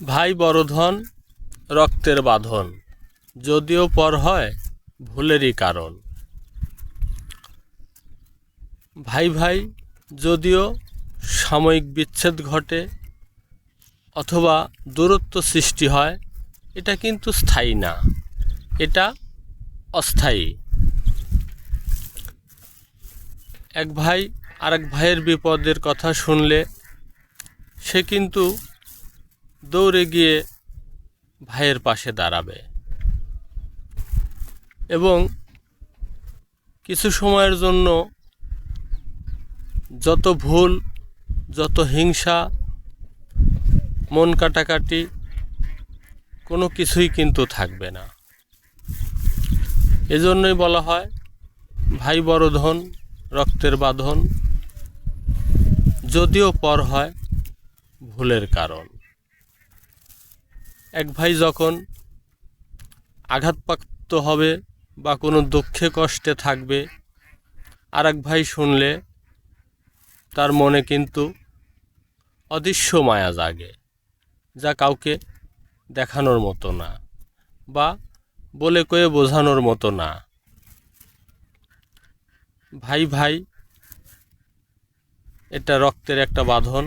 ভাই বড়ধন, রক্তের বাঁধন, যদিও পর হয় ভুলেরই কারণ। ভাই ভাই, যদিও সাময়িক বিচ্ছেদ ঘটে অথবা দূরত্ব সৃষ্টি হয়, এটা কিন্তু স্থায়ী না, এটা অস্থায়ী। এক ভাই আরেক ভাইয়ের বিপদের কথা শুনলে সে কিন্তু দৌড়ে গিয়ে ভাইয়ের পাশে দাঁড়াবে। এবং কিছু সময়ের জন্য যত ভুল, যত হিংসা, মন কাটাকাটি, কোনো কিছুই কিন্তু থাকবে না। এজন্যই বলা হয়, ভাই বড় ধন, রক্তের বাঁধন, যদিও পর হয় ভুলের কারণ। এক ভাই যখন আঘাতপ্রাপ্ত হবে বা কোনো দুঃখে কষ্টে থাকবে আর এক ভাই শুনলে তার মনে কিন্তু অদৃশ্য মায়া জাগে, যা কাউকে দেখানোর মতো না বা বলে কয়ে বোঝানোর মতো না। ভাই ভাই, এটা রক্তের একটা বাঁধন।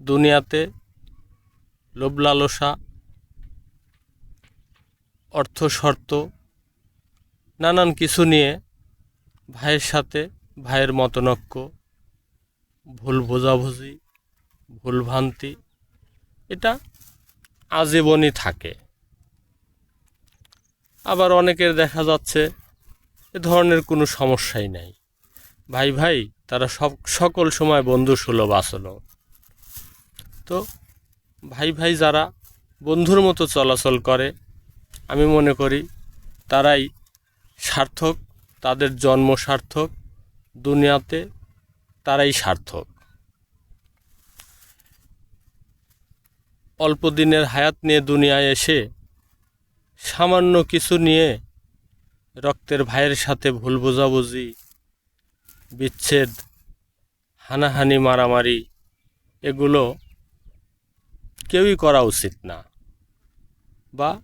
দুনিয়াতে লোভ লালসা অর্থ শর্ত নানান কিছু নিয়ে ভাইয়ের সাথে ভাইয়ের মতনক্য, ভুল বোঝাবুঝি, ভুল ভ্রান্তি, এটা আজীবনই থাকে। আবার অনেকের দেখা যাচ্ছে এ ধরনের কোনো সমস্যাই নাই। ভাই ভাই, তারা সব, সকল সময় বন্ধু সুলভ আসলো তো ভাই ভাই যারা বন্ধুর মতো চলাচল করে, আমি মনে করি তারাই সার্থক, তাদের জন্ম সার্থক, দুনিয়াতে তারাই সার্থক। অল্প দিনের হায়াত নিয়ে দুনিয়ায় এসে সামান্য কিছু নিয়ে রক্তের ভাইয়ের সাথে ভুল বোঝাবুঝি, বিচ্ছেদ, হানাহানি, মারামারি, এগুলো কেউই করা উচিত না। বা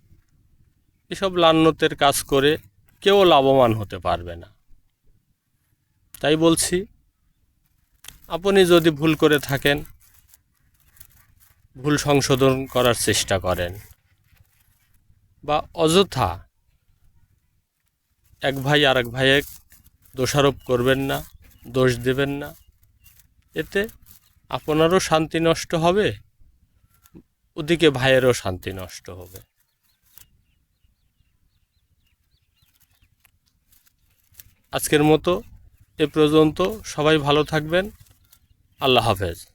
এসব লান্নতের কাজ করে কেউ লাভবান হতে পারবে না। তাই বলছি, আপনি যদি ভুল করে থাকেন, ভুল সংশোধন করার চেষ্টা করেন। বা অযথা এক ভাই আর এক ভাইয়ে দোষারোপ করবেন না, দোষ দেবেন না, এতে আপনারও শান্তি নষ্ট হবে। ওদিকে ভাইয়েরও শান্তি নষ্ট হবে। আজকের মতো এ পর্যন্ত। সবাই ভালো থাকবেন। আল্লাহ হাফেজ।